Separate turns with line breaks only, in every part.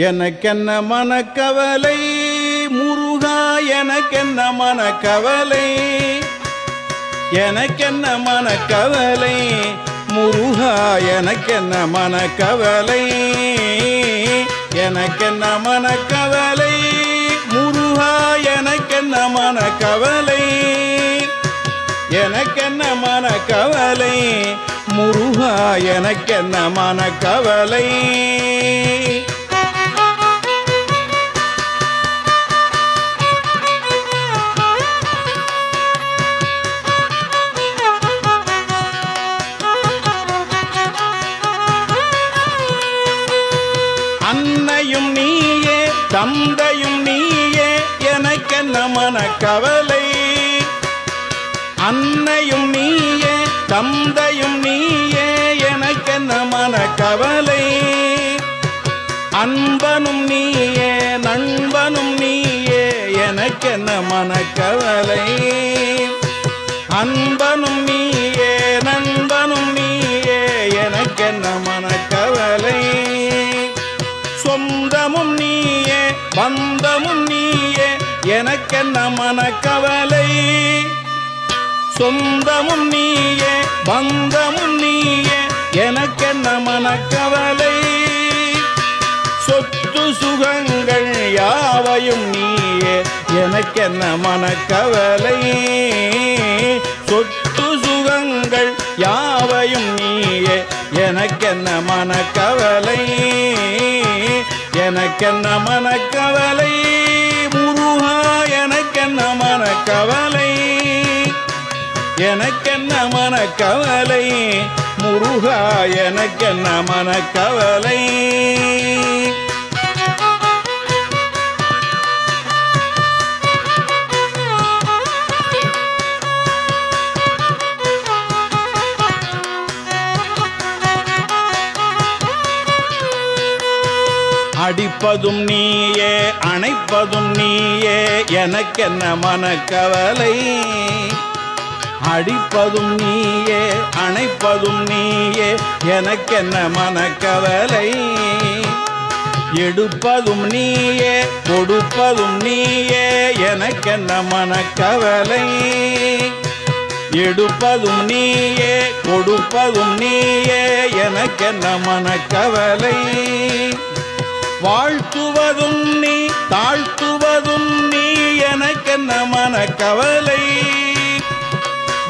எனக்கென்ன மனக்கவலை? முருகா எனக்கென்ன மனக்கவலை? எனக்கென்ன மனக்கவலை? முருகா எனக்கென்ன மனக்கவலை? எனக்கென்ன மனக்கவலை? முருகா எனக்கென்ன மனக்கவலை? எனக்கென்ன மனக்கவலை? முருகா எனக்கென்ன மனக்கவலை? அன்னையும் நீயே தந்தையும் நீயே எனக்கென்ன கவலை அன்னையும் நீயே தந்தையும் நீயே எனக்கென்ன கவலை அன்பனும் நீயே நண்பனும் நீயே எனக்கென்ன கவலை அன்பனும் நீயே நண்பனும் நீயே எனக்கென்ன மன பந்தமும் நீயே எனக்கென்ன மனக்கவலை? சொந்தமும் நீயே பந்தமும் நீயே எனக்கென்ன மனக்கவலை? சொத்து சுகங்கள் யாவையும் நீயே எனக்கென்ன மனக்கவலை? சொத்து சுகங்கள் யாவையும் நீயே எனக்கென்ன மனக்கவலை? எனக்கென்ன மனக்கவலை? எனக்கென்ன மனக்கவலை? எனக்கென்ன கவலை முருகா எனக்கென்ன கவலை அடிப்பதும் நீயே அணைப்பதும் நீயே எனக்கென்ன மனக்கவலை? அடிப்பதும் நீயே அணைப்பதும் நீயே எனக்கென்ன மனக்கவலை? எடுப்பதும் நீயே கொடுப்பதும் நீயே எனக்கென்ன மனக்கவலை? எடுப்பதும் நீயே கொடுப்பதும் நீயே எனக்கென்ன மனக்கவலை? வாழ்த்துவதும் நீ தாழ்த்துவதும் நீ எனக்கென்ன கவலை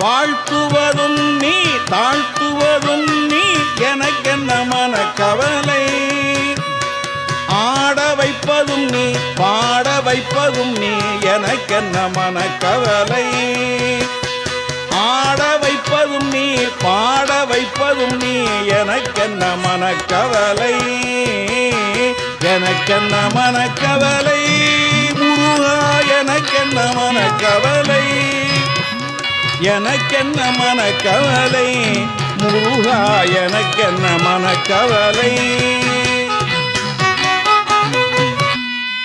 வாழ்த்துவதும் நீ தாழ்த்துவதும் நீ எனக்கென்ன கவலை ஆட வைப்பதும் நீ பாட வைப்பதும் நீ எனக்கென்ன கவலை ஆட வைப்பதும் நீ பாட வைப்பதும் நீ எனக்கென்ன கவலை எனக்கென்ன மனக்கவலை? முருகா எனக்கென்ன மனக்கவலை? எனக்கென்ன மனக்கவலை? முருகா எனக்கென்ன மனக்கவலை?